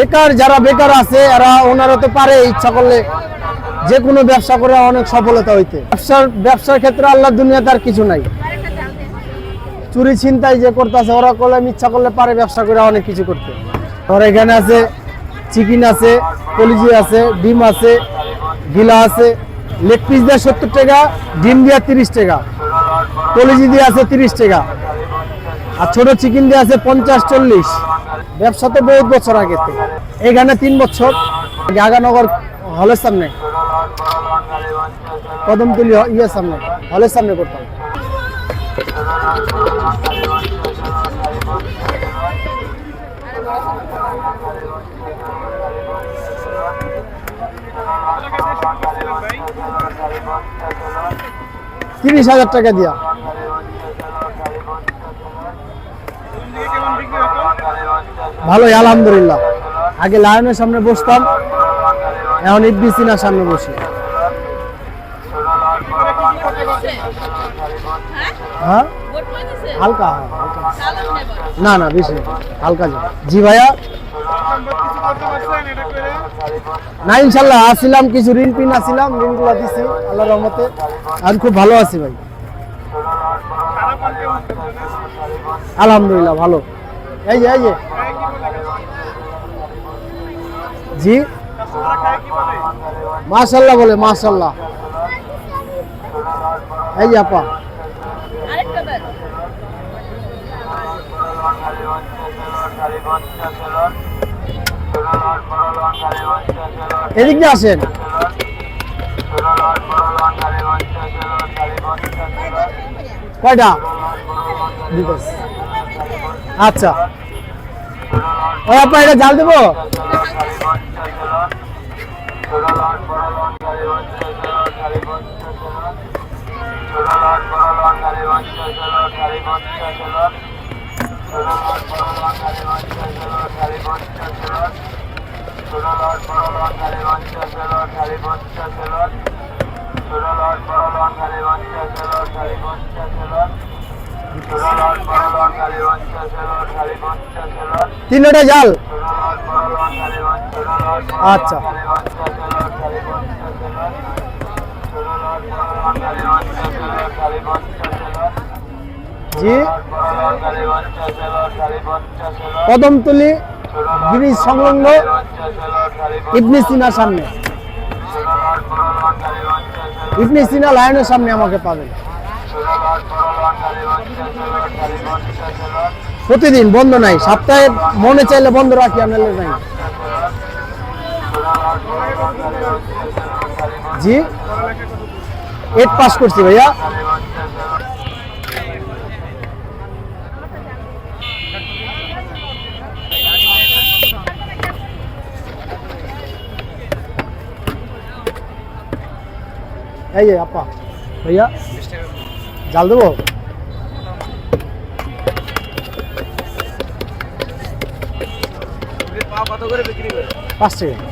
বেকার, যারা বেকার আছে, এরা ওনারা তো পারে, ইচ্ছা করলে যে কোনো ব্যবসা করে অনেক সফলতা হইতে। ব্যবসার ব্যবসার ক্ষেত্রে আল্লাহ দুনিয়া তার কিছু নাই। চুরি ছিনতাই যে করতেছে, ওরা করলে ইচ্ছা করলে পারে ব্যবসা করে অনেক কিছু করতে। ওর এখানে আছে, চিকেন আছে, কলিজি আছে, ডিম আছে, গিলা আছে লেগ পিস দিয়ে সত্তর টাকা, ডিম দিয়ে তিরিশ টাকা, কলিজি দিয়ে আছে তিরিশ টাকা, আর ছোট চিকেন দিয়ে আছে পঞ্চাশ, চল্লিশ। ব্যবসা তো বহুত বছর আগে। এখানে তিন বছর। গাগানগর হলের সামনে। কদমতলি ইয়ের সামনে। হলের সামনে করতাম। তিরিশ হাজার টাকা দিয়া। ভালোই, আলহামদুলিল্লাহ। আগে লায়নের সামনে বসতাম, এখন ইবনি সিনার সামনে বসি। হ্যাঁ? হালকা হালকা। না না, বেশি হালকা জি ভাইয়া? না, ইনশাল্লাহ আসছিলাম কিছু ঋণ পিন আসছিলাম ঋণগুলো দিছি আল্লাহ রহমতে। আমি খুব ভালো আছি ভাই। আলহামদুলিল্লাহ, ভালো। এই যে এই যে। জি? মাশাল্লাহ বলে, মাশাল্লাহ। এই যে, আপা। এদিক দিয়ে আসেন। কয়টা। আচ্ছা। ও আপা এটা জাল দেবো? তিনটা জাল। আচ্ছা। জি। কদমতলি ব্রিজ সংলগ্ন ইবনি সিনার সামনে। ইবনি সিনা লাইনের সামনে আমাকে পাবেন। প্রতিদিন বন্ধ নাই। সপ্তাহে মনে চাইলে বন্ধ রাখি আমাদের নাই। জি। এইট পাস করছি ভাইয়া। এই যে আপা। ভাইয়া জাল দেবো? পাঁচ টাকা।